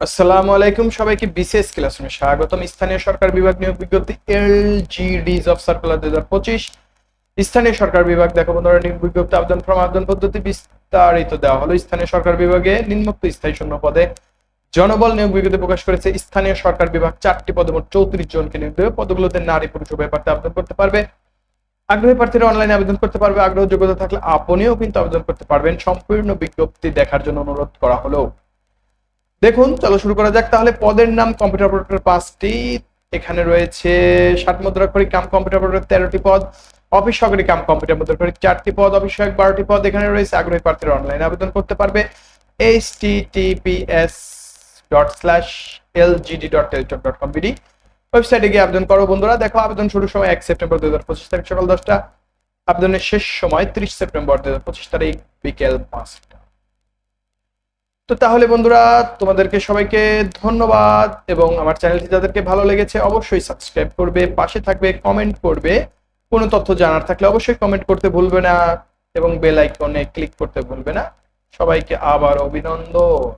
আসসালামু আলাইকুম সবাইকে বিশেষ ক্লাসরুমে স্বাগতম। স্থানীয় সরকার বিভাগ নিয়োগ বিজ্ঞপ্তি এলজিডিজ অফ সার্কুলার দুই পঁচিশ। স্থানীয় সরকার বিভাগ দেখো বন্ধুরা, নিয়োগ বিজ্ঞপ্তি, আবেদন ফর্ম, আবেদন পদ্ধতি বিস্তারিত দেওয়া হলো। স্থানীয় সরকার বিভাগে নিম্নোক্ত স্থায়ী শূন্য পদে জনবল নিয়োগ বিজ্ঞপ্তি প্রকাশ করেছে। স্থানীয় সরকার বিভাগ চারটি পদে মোট চৌত্রিশ জনকে নিয়োগ দেবে। পদগুলোতে নারী, পুরুষ, উভয় প্রার্থী আবেদন করতে পারবে। আগ্রহী প্রার্থীরা অনলাইনে আবেদন করতে পারবে। আগ্রহ যোগ্যতা থাকলে আপনিও কিন্তু আবেদন করতে পারবেন। সম্পূর্ণ বিজ্ঞপ্তি দেখার জন্য অনুরোধ করা হলো। দেখুন, চলো শুরু করা যাক। তাহলে পদের নাম কম্পিউটার অপারেটর পাঁচটি। এখানে রয়েছে ষাট মুদ্রাক্ষরিক কাম কম্পিউটার অপারেটর তেরোটি পদ। অফিস সহকারী কাম কম্পিউটার মুদ্রাক্ষরিক চারটি পদ অফিস সহায়ক বারোটি পদ। এখানে রয়েছে আগ্রহী প্রার্থীরা অনলাইনে আবেদন করতে পারবে। H T TPS dot slash L GD dot Teletalk dot com BD ওয়েবসাইটে গিয়ে আবেদন করো বন্ধুরা। দেখো, আবেদন শুরুর সময় এক সেপ্টেম্বর দুই হাজার পঁচিশ তারিখ সকাল দশটা। আবেদনের শেষ সময় ত্রিশ সেপ্টেম্বর দুই হাজার পঁচিশ তারিখ বিকেল পাঁচটা। তো তাহলে বন্ধুরা, তোমাদেরকে সবাইকে ধন্যবাদ এবং আমার চ্যানেলটি যাদেরকে ভালো লেগেছে অবশ্যই সাবস্ক্রাইব করবে, পাশে থাকবে, কমেন্ট করবে। কোনো তথ্য জানার থাকলে অবশ্যই কমেন্ট করতে ভুলবে না এবং বেল আইকনে ক্লিক করতে ভুলবে না। সবাইকে আবার অভিনন্দন।